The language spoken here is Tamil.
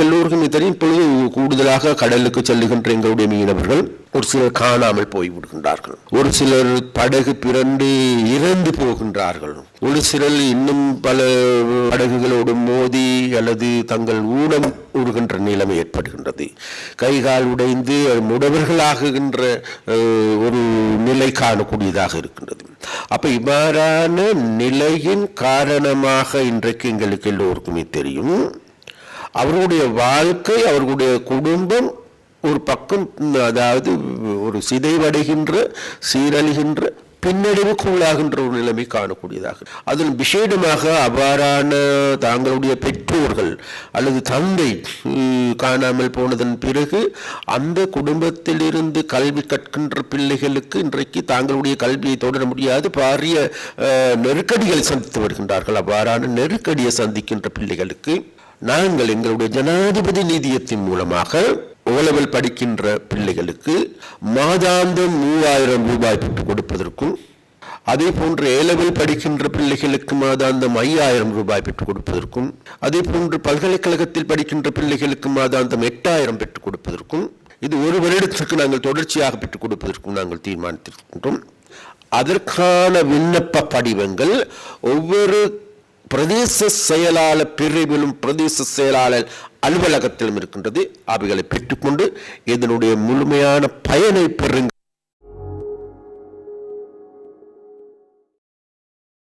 எங்களுக்கு எல்லோருக்கும் தெரியும் இப்பொழுது கூடுதலாக கடலுக்கு செல்லுகின்ற எங்களுடைய மீனவர்கள் ஒரு சிலர் காணாமல் போய் விடுகின்றார்கள் ஒரு சிலர் படகு பிறண்டு இறந்து போகின்றார்கள். ஒரு சிலர் இன்னும் பல படகுகளோடு மோதி அல்லது தங்கள் ஊனம் உருகின்ற நிலைமை ஏற்படுகின்றது. கை கால் உடைந்து முடவர்களாகுகின்ற ஒரு நிலை காணக்கூடியதாக இருக்கின்றது. அப்ப இவ்வாறான நிலையின் காரணமாக இன்றைக்கு எங்களுக்கு எல்லோருக்குமே தெரியும். அவர்களுடைய வாழ்க்கை அவர்களுடைய குடும்பம் ஒரு பக்கம் அதாவது ஒரு சிதைவடைகின்ற சீரழிகின்ற பின்னடைவுக்குள்ளாகின்ற ஒரு நிலைமை காணக்கூடியதாக. அதில் விசேடமாக அவ்வாறான தாங்களுடைய பெற்றோர்கள் அல்லது தந்தை காணாமல் போனதன் பிறகு அந்த குடும்பத்திலிருந்து கல்வி கற்கின்ற பிள்ளைகளுக்கு இன்றைக்கு தாங்களுடைய கல்வியை தொடர முடியாது. பாரிய நெருக்கடிகளை சந்தித்து வருகின்றார்கள். அவ்வாறான நெருக்கடியை சந்திக்கின்ற பிள்ளைகளுக்கு நாங்கள் எங்களுடைய ஜனாதிபதி நிதியத்தின் மூலமாக ஓலவில் படிக்கின்ற பிள்ளைகளுக்கு மாதாந்தம் மூவாயிரம் ரூபாய் பெற்றுக் கொடுப்பதற்கும் அதே போன்று ஏலவில் படிக்கின்ற பிள்ளைகளுக்கு மாதாந்தம் ஐயாயிரம் ரூபாய் பெற்றுக் கொடுப்பதற்கும் அதே போன்று பல்கலைக்கழகத்தில் படிக்கின்ற பிள்ளைகளுக்கு மாதாந்தம் எட்டாயிரம் பெற்றுக் கொடுப்பதற்கும் இது ஒரு வருடத்திற்கு நாங்கள் தொடர்ச்சியாக பெற்றுக் கொடுப்பதற்கும் நாங்கள் தீர்மானித்திருக்கின்றோம். அதற்கான விண்ணப்ப படிவங்கள் ஒவ்வொரு பிரதேச செயலாளர் பிரிவிலும் பிரதேச செயலாளர் அலுவலகத்திலும் இருக்கின்றது. அவைகளை பெற்றுக்கொண்டு இதனுடைய முழுமையான பயனை பெறுங்கள்.